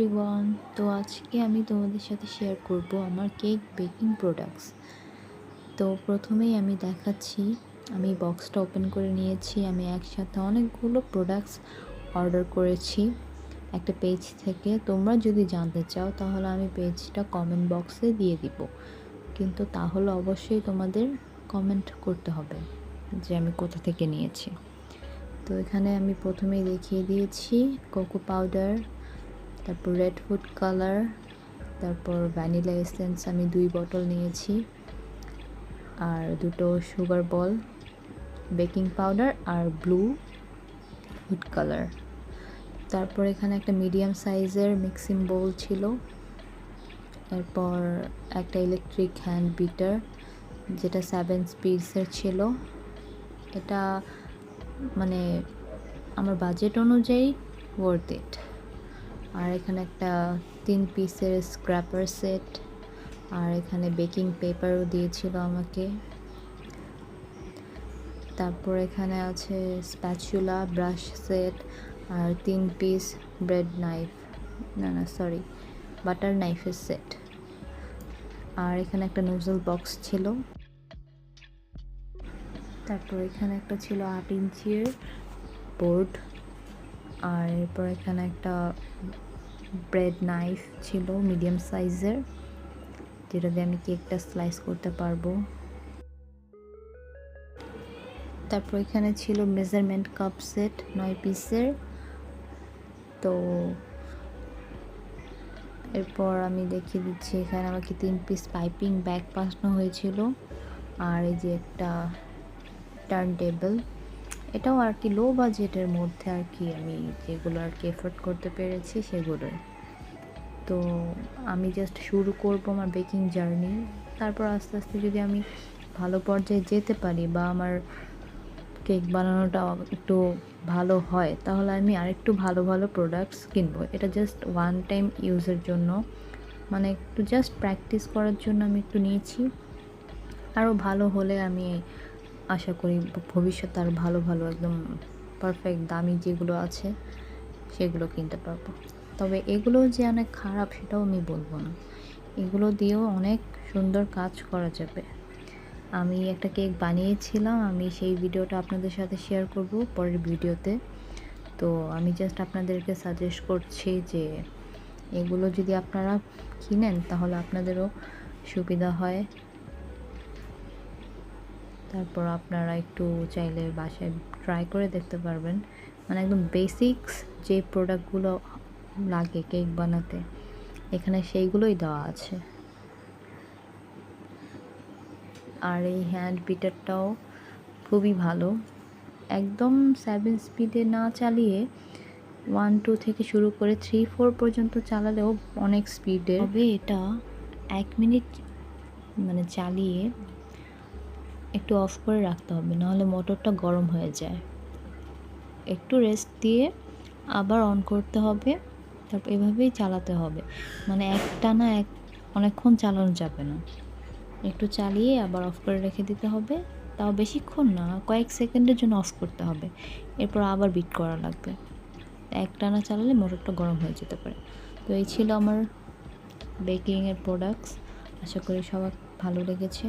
Everyone তো আজকে আমি তোমাদের সাথে শেয়ার করব আমার কেক বেকিং প্রোডাক্টস তো প্রথমেই আমি দেখাচ্ছি, আমি বক্সটা ওপেন করে নিয়েছি, আমি একসাথে অনেকগুলো প্রোডাক্টস অর্ডার করেছি একটা পেজ থেকে। তোমরা যদি জানতে চাও, তাহলে আমি পেজটা কমেন্ট বক্সে দিয়ে দিব। কিন্তু তাহলে অবশ্যই তোমাদের কমেন্ট করতে হবে যে আমি কোথা থেকে নিয়েছি। তো এখানে আমি প্রথমেই দেখিয়ে দিয়েছি কোকো পাউডার তারপর রেড ফুড কালার তারপর ভ্যানিলা এসেন্স আমি দুই বটল নিয়েছি। আর দুটো সুগার বল বেকিং পাউডার আর ব্লু ফুড কালার তারপর এখানে একটা মিডিয়াম সাইজের মিক্সিং বোল ছিল। এরপর একটা ইলেকট্রিক হ্যান্ড বিটার যেটা সেভেন স্পিডসের ছিল। এটা মানে আমার বাজেট অনুযায়ী ওয়ার্থ ইট আর এখানে একটা তিন পিসের স্ক্র্যাপার সেট আর এখানে বেকিং পেপারও দিয়েছিল আমাকে। তারপর এখানে আছে স্প্যাচুলা ব্রাশ সেট আর তিন পিস ব্রেড নাইফ না না সরি বাটার নাইফের সেট আর এখানে একটা নোজল বক্স ছিল। তারপর এখানে একটা ছিল আট ইঞ্চির বোর্ড আর এরপর এখানে একটা ব্রেড নাইফ ছিল মিডিয়াম সাইজের যেটা দিয়ে আমি কেকটা স্লাইস করতে পারব। তারপর এখানে ছিল মেজারমেন্ট কাপ সেট নয় পিসের তো এরপর আমি দেখিয়ে দিচ্ছি, এখানে আমাকে তিন পিস পাইপিং ব্যাগ পাঠানো হয়েছিল। আর এই যে একটা টার্ন টেবিল এটাও আর কি লো বাজেটের মধ্যে আর কি আমি যেগুলো আর কি এফোর্ড করতে পেরেছি সেগুলোই। তো আমি জাস্ট শুরু করব আমার বেকিং জার্নি তারপর আস্তে আস্তে যদি আমি ভালো পর্যায়ে যেতে পারি বা আমার কেক বানানোটা একটু ভালো হয়, তাহলে আমি আরেকটু ভালো ভালো প্রোডাক্টস কিনবো। এটা জাস্ট ওয়ান টাইম ইউজের জন্য। মানে একটু জাস্ট প্র্যাকটিস করার জন্য আমি একটু নিয়েছি। আরও ভালো হলে আমি আশা করি ভবিষ্যতে আর ভালো ভালো, একদম পারফেক্ট দামি যেগুলো আছে, সেগুলো কিনতে পারব। তবে এগুলো যে অনেক খারাপ সেটাও আমি বলব না। এগুলো দিয়েও অনেক সুন্দর কাজ করা যাবে। আমি একটা কেক বানিয়েছিলাম, আমি সেই ভিডিওটা আপনাদের সাথে শেয়ার করব পরের ভিডিওতে। তো আমি জাস্ট আপনাদেরকে সাজেস্ট করছি যে, এগুলো যদি আপনারা কিনেন তাহলে আপনাদেরও সুবিধা হয়। তারপর আপনারা একটু চাইলে বাসায় ট্রাই করে দেখতে পারবেন। মানে একদম বেসিক্স যে প্রোডাক্টগুলো লাগে কেক বানাতে, এখানে সেইগুলোই দেওয়া আছে। আর এই হ্যান্ড বিটারটাও খুবই ভালো। একদম সেভেন স্পিডে না চালিয়ে ওয়ান টু থেকে শুরু করে থ্রি ফোর পর্যন্ত চালালেও অনেক স্পিডে তবে এটা এক মিনিট মানে চালিয়ে একটু অফ করে রাখতে হবে, নাহলে মোটরটা গরম হয়ে যায়। একটু রেস্ট দিয়ে আবার অন করতে হবে, তারপর এভাবেই চালাতে হবে। মানে একটানা এক, অনেকক্ষণ চালানো যাবে না। একটু চালিয়ে আবার অফ করে রেখে দিতে হবে। তাও বেশিক্ষণ না, কয়েক সেকেন্ডের জন্য অফ করতে হবে। এরপর আবার বিট করা লাগবে। একটানা চালালে মোটরটা গরম হয়ে যেতে পারে। তো এই ছিল আমার বেকিংয়ের প্রোডাক্টস আশা করি সবার ভালো লেগেছে।